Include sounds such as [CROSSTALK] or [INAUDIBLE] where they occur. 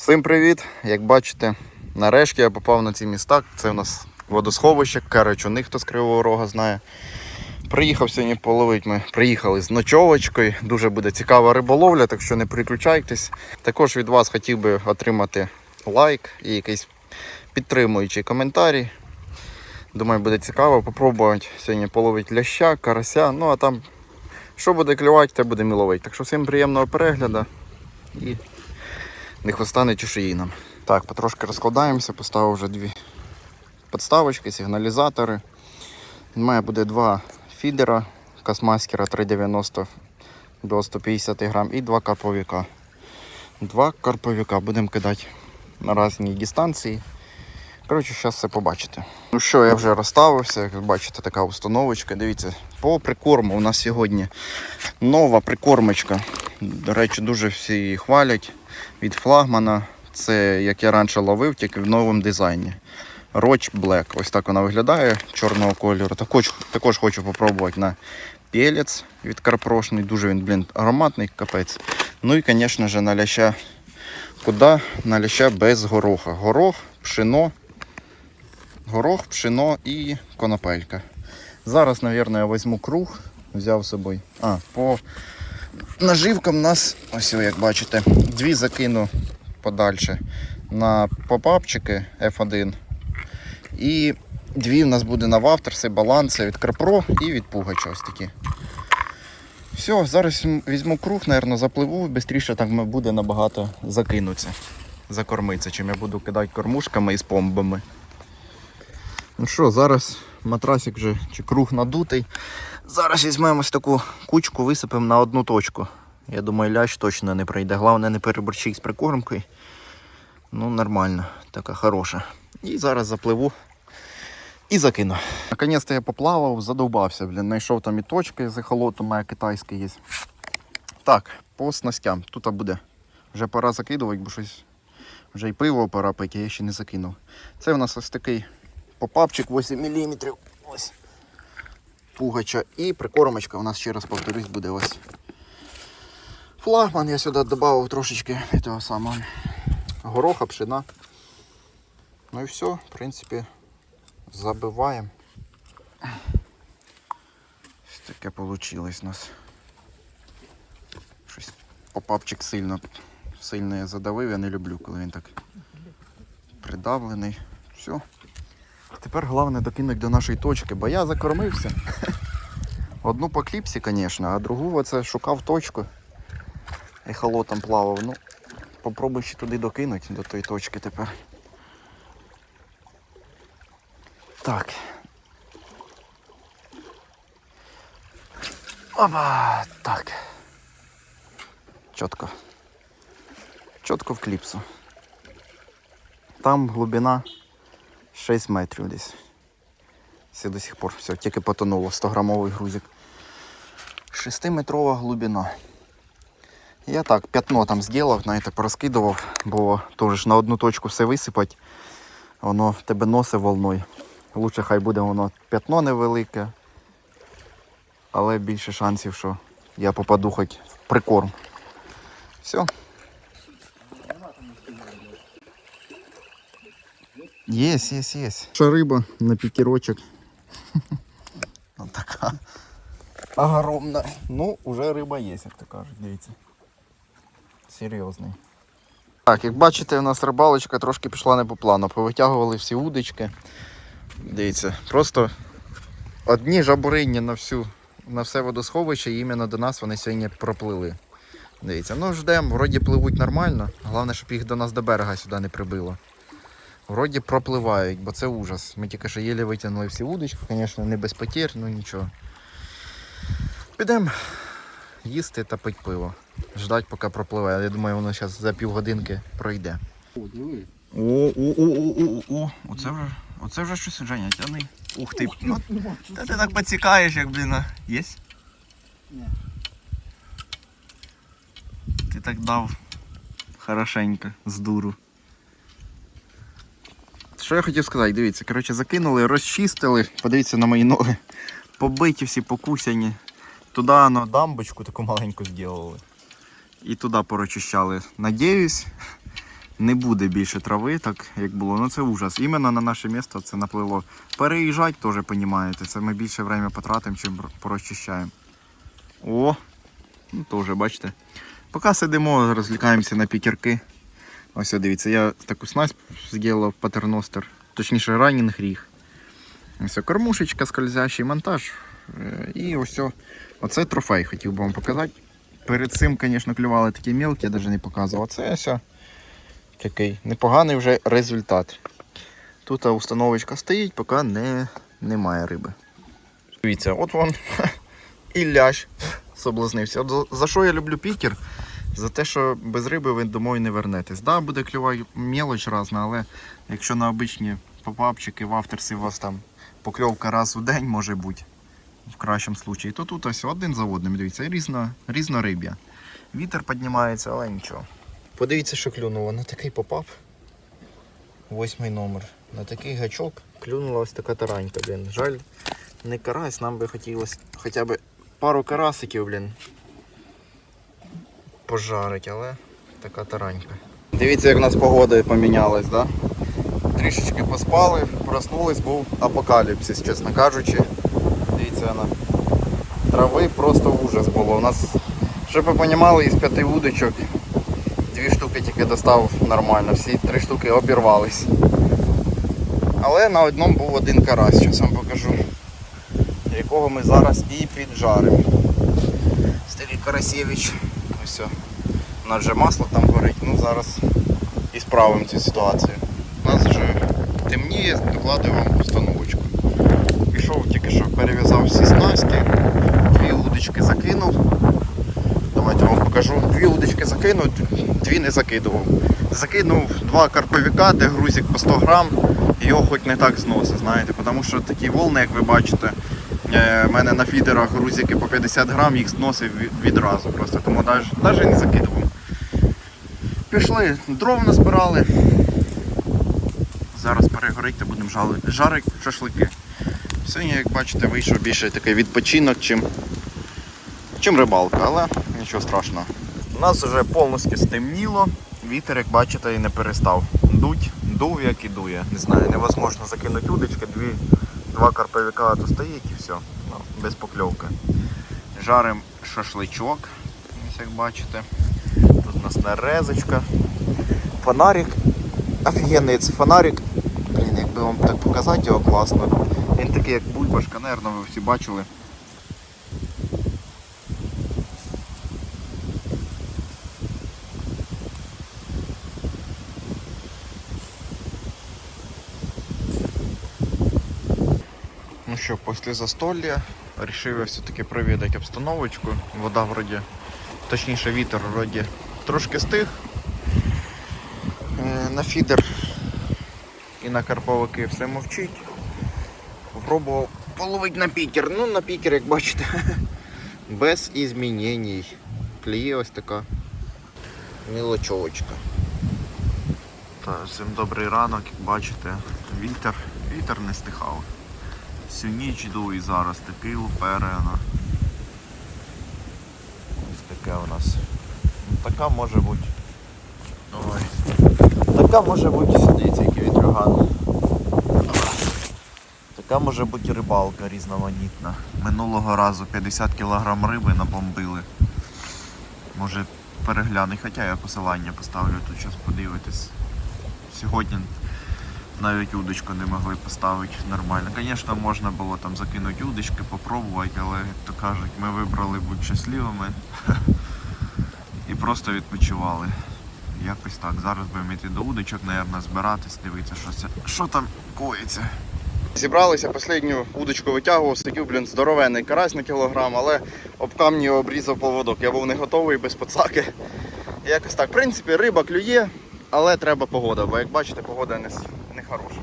Всім привіт! Як бачите, нарешті я попав на ці міста. Це у нас водосховище, Карачуни, хто з Кривого Рога знає. Приїхав сьогодні половить. Ми приїхали з ночовочкою. Дуже буде цікава риболовля, так що не переключайтесь. Також від вас хотів би отримати лайк і якийсь підтримуючий коментарі. Думаю, буде цікаво попробувати сьогодні половити ляща, карася. Ну а там що буде клювати, те буде ловити. Так що всім приємного перегляду і не хвоста, не. Так, потрошки розкладаємося, поставив вже дві підставочки, сигналізатори. У мене буде два фідера Касмаскера 390 до 150 грам і два карповіка. Два карповіка будемо кидати на різні дистанції. Коротше, зараз все побачите. Ну що, я вже розставився, як бачите, така установочка. Дивіться, по прикорму у нас сьогодні нова прикормочка. До речі, дуже всі її хвалять від флагмана. Це як я раніше ловив, тільки в новому дизайні. Roach Black. Ось так вона виглядає чорного кольору. Також, також хочу попробувати на пелець від карпрошний. Дуже він, блін, ароматний капець. Ну і, звісно ж, на ляща. Куди? На ляща без гороха. Горох, пшено, горох, пшено і конопелька. Зараз, мабуть, я візьму круг, взяв з собою. А, по наживкам у нас, ось як бачите, дві закину подальше на попапчики F1. І дві в нас буде на вавтерси, баланси від Карпро і від Пугача ось такі. Все, зараз візьму круг, мабуть, запливу, швидше так буде набагато закинутися, закормитися, чим я буду кидати кормушками і з помбами. Ну що, зараз матрасик вже чи круг надутий. Зараз візьмемо ось таку кучку, висипемо на одну точку. Я думаю, лящ точно не пройде. Головне не переборчить з прикормкою. Ну, нормально, така хороша. І зараз запливу і закину. Наконець-то я поплавав, задовбався, блін. Знайшов там і точки з ехолоту, моя китайська є. Так, по снастям. Тут буде вже пора закидувати, бо щось вже й пиво пора пити, я ще не закинув. Це у нас ось такий попапчик 8 мм. Пугача і прикормочка у нас ще раз повторюсь буде ось. Флагман я сюди додав трошечки того самого гороха, пшена. Ну і все, в принципі, забиваємо. Ось таке вийшло у нас. Щось попапчик сильно, сильно задавив, я не люблю, коли він так придавлений. Все. Тепер головне докинути до нашої точки, бо я закормився. [LAUGHS] Одну по кліпсі, звісно, а другу оце шукав точку. Ехолотом плавав. Ну, попробуй ще туди докинути до тої точки тепер. Так. Опа! Так. Чітко. Чітко в кліпсу. Там глибина 6 метрів десь. Все до сих пор. Все, тільки потонуло 100 грамовий грузик. 6-метрова глибина. Я так п'ятно там зробив, знаєте, порозкидував, бо теж на одну точку все висипати, воно тебе носить волною. Лучше хай буде воно п'ятно невелике, але більше шансів, що я попаду хоч в прикорм. Все. Єс, єс, єс. Що риба на пікірочок. [LAUGHS] Така. Огромна. Ну, вже риба є, як то кажуть, дивіться. Серйозний. Так, як бачите, у нас рибалочка трошки пішла не по плану. Повитягували всі удочки. Дивіться, просто одні жабурині на всю, на все водосховище, і іменно до нас вони сьогодні проплили. Дивіться, ну ждемо, вроді пливуть нормально. Головне, щоб їх до нас до берега сюди не прибило. Вроді пропливають, бо це ужас. Ми тільки що єлі витягнули всі удочки, звісно, не без потір, ну нічого. Підемо їсти та пити пиво. Ждать, поки пропливе. Я думаю, воно зараз за півгодинки пройде. О, диви. О, о, о, о, о, о, оце вже, оце вже щось Женя, тяни. Ух ти. Ну, та ти так поцікаєш, як, блін. Єсть? Ні. Ти так дав хорошенько, з дуру. Що я хотів сказати, дивіться, коротше, закинули, розчистили, подивіться на мої ноги. Побиті всі покусяні. Туди на дамбочку таку маленьку зробили. І туди порозчищали. Надіюсь, не буде більше трави, так як було. Ну це ужас. Іменно на наше місто це напливло. Переїжджати теж, розумієте, це ми більше время потратимо, чим порозчищаємо. О, ну теж, бачите. Поки сидимо, розлікаємося на пікерки. Ось дивіться, я таку снасть зробив патерностер, точніше ранених ріг. Ось кормушечка, скользящий монтаж. Е, І ось оце трофей хотів би вам показати. Перед цим, звісно, клювали такі мілкі, я навіть не показував. Це ось такий непоганий вже результат. Тут установочка стоїть, поки не, немає риби. Дивіться, от вон [LAUGHS] і лящ соблазнився. От за що я люблю пікер? За те, що без риби ви домой не вернетесь. Да, буде клюва мелоч разна, але якщо на обичні попапчики, вафтерси у вас там покльовка раз у день може бути, в кращому случаї, то тут ось один за одним, дивіться, різно, різнориб'я. Вітер піднімається, але нічого. Подивіться, що клюнуло на такий попап. Восьмий номер. На такий гачок клюнула ось така таранька, блін. Жаль, не карась, нам би хотілося хоча б пару карасиків, блін. Пожарить, але така таранька. Дивіться, як у нас погода помінялась, да? Трішечки поспали, проснулись, був апокаліпсис, чесно кажучи. Дивіться на трави просто ужас було. У нас, щоб ви розуміли, із п'яти удочок дві штуки тільки достав нормально, всі три штуки обірвались. Але на одному був один карась, зараз вам покажу. Якого ми зараз і піджаримо. Старий Карасєвич. Ось. У нас вже масло там горить, ну зараз і справимо цю ситуацію. У нас вже темніє, докладую вам установочку. Пішов тільки що перев'язав всі снасті, дві удочки закинув. Давайте вам покажу. Дві удочки закинув, дві не закидував. Закинув два карповіка, де грузик по 100 грам, його хоч не так зносить, знаєте, тому що такі волни, як ви бачите, е, в мене на фідерах грузики по 50 грам, їх зносив відразу просто, тому навіть не закидував. Пішли, дров назбирали. Зараз перегорить та будемо жарити шашлики. Сьогодні, як бачите, вийшов більше такий відпочинок, чим, чим рибалка, але нічого страшного. У нас вже повністю стемніло, вітер, як бачите, і не перестав. Дуть, дув як і дує. Не знаю, невозможно закинути удочки, дві, два карповика то стоїть і все. Ну, без покльовки. Жаримо шашличок, як бачите. Тут у нас нарезочка. Фонарик. Офігенний це фонарик. Блін, якби вам так показати його класно. Він такий як бульбашка, наверное, ви всі бачили. Ну що, після застолля вирішив я все-таки провідати обстановочку. Вода вроді, точніше вітер вроді трошки стих. Е, На фідер і на карповики все мовчить. Попробував половити на пікер. Ну, на пікер, як бачите, [LAUGHS] без змінень. Кліє ось така мілочовочка. Так, всім добрий ранок, як бачите, вітер, вітер не стихав. Всю ніч йду і зараз такий луперена. Ось таке у нас. Ну, така може бути. Ой. Така може бути, дивіться, який вітроган. Така може бути рибалка різноманітна. Минулого разу 50 кг риби набомбили. Може перегляну, хоча я посилання поставлю, тут зараз подивитись. Сьогодні навіть удочку не могли поставити нормально. Звісно, можна було там закинути удочки, попробувати, але як то кажуть, ми вибрали бути щасливими і просто відпочивали. Якось так. Зараз будемо йти до удочок, мабуть, збиратись, дивитися, що, це, що там коїться. Зібралися, останню удочку витягував, сидів, блін, здоровенний карась на кілограм, але об камні обрізав поводок. Я був не готовий без пацаки. Якось так. В принципі, риба клює, але треба погода, бо як бачите, погода не, хороша.